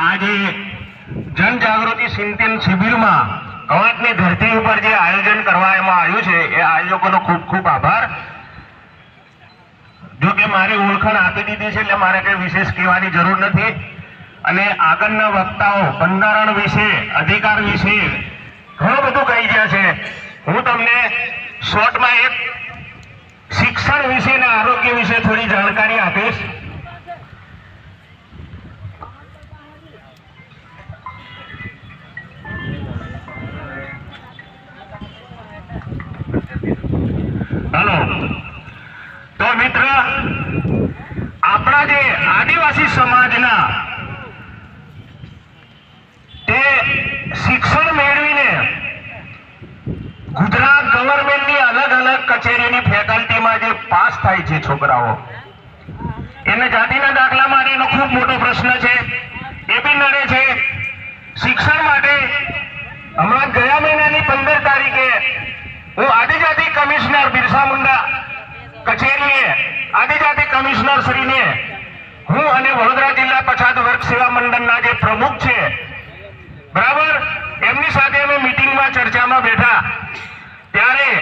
આજે જનજાગૃતિ સિંતેન શિબિરમાં કવાંટની ધરતી ઉપર જે આયોજન કરવામાં આવ્યું છે, એ આયોજકોનો ખૂબ ખૂબ આભાર. જો કે મારી ઓળખાણ આપી દીધી છે એટલે મારે કંઈ વિશેષ કહેવાની જરૂર નથી. અને આગળના વક્તાઓ, બંધારણ વિશે, અધિકાર વિશે ઘણું બધું કહી ગયા છે. હું તમને શોર્ટમાં એક શિક્ષણ વિશે અને આરોગ્ય વિશે થોડી જાણકારી હાલો. તો મિત્ર, આપણા જે આદિવાસી સમાજના તે શિક્ષણ મેળવીને ગુજરાત ગવર્મેન્ટની અલગ અલગ કચેરીની ફેકલ્ટીમાં જે પાસ થાય છે છોકરાઓ, એને જાતિના દાખલા માટેનો ખૂબ મોટો પ્રશ્ન છે. એ બી નડે છે. શિક્ષણ માટે હમણાં મુંડા કચેરીએ, આદિજાતિ કમિશનર શ્રીને હું અને વડોદરા જિલ્લા પછાત વર્ગ સેવા મંડળના જે પ્રમુખ છે, બરાબર, એમની સાથે અમે મિટિંગમાં ચર્ચામાં બેઠા. ત્યારે